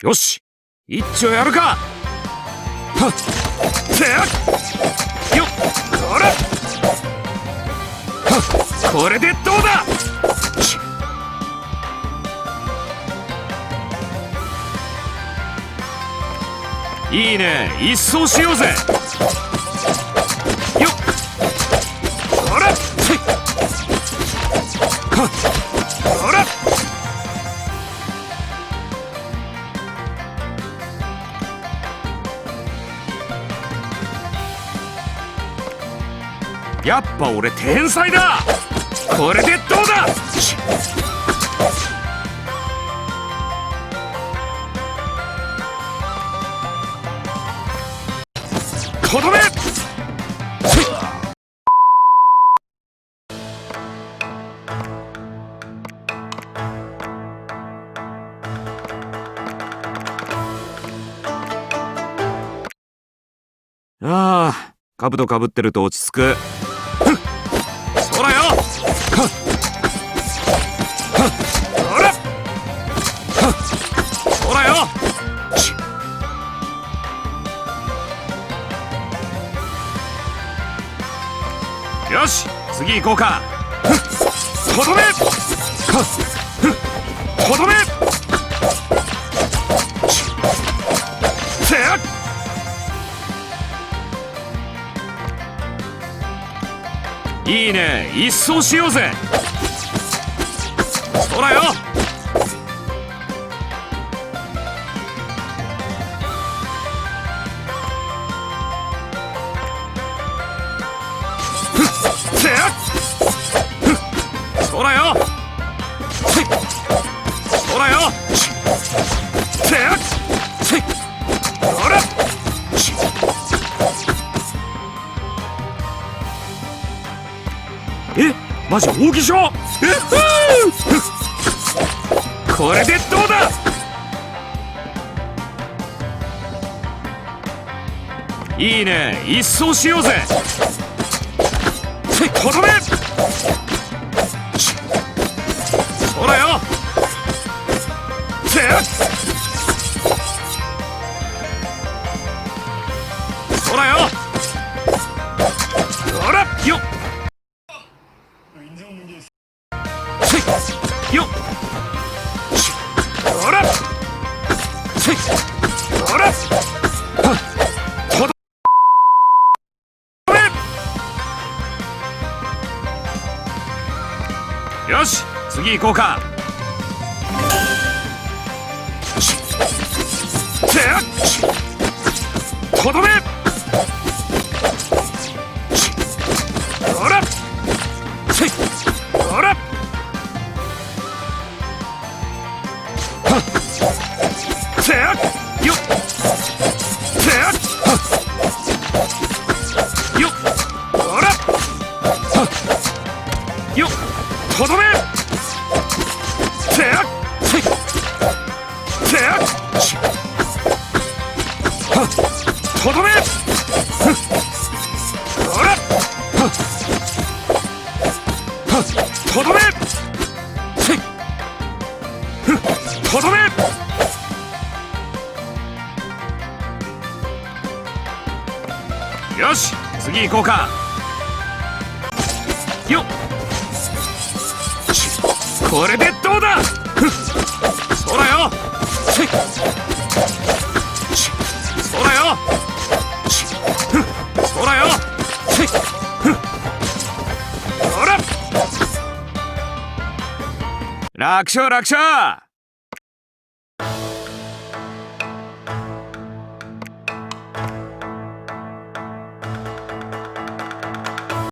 よし一丁やるか。はっっよっこれはっこれでどうだ。いいね一掃しようぜ。やっぱ俺天才だ。これでどうだ？とどめ。ああ、兜かぶってると落ち着く。よし次行こうか。とどめとどめせや。いいね一掃しようぜ。そらよ。そらよせいそらよしせやせいそらしえマジ大木賞えっふこれでどうだいいね一掃しようぜせとどめそらよ。せや。そらよ。そらよっ。せよっ。しほら。せいほら。よし次行こうか。とどめよし次行こうか。よっ。これでどうだ。ふっ。そらよ。せいしそらよ。ふっ。そらよ。せいふっ。ほら。楽勝楽勝。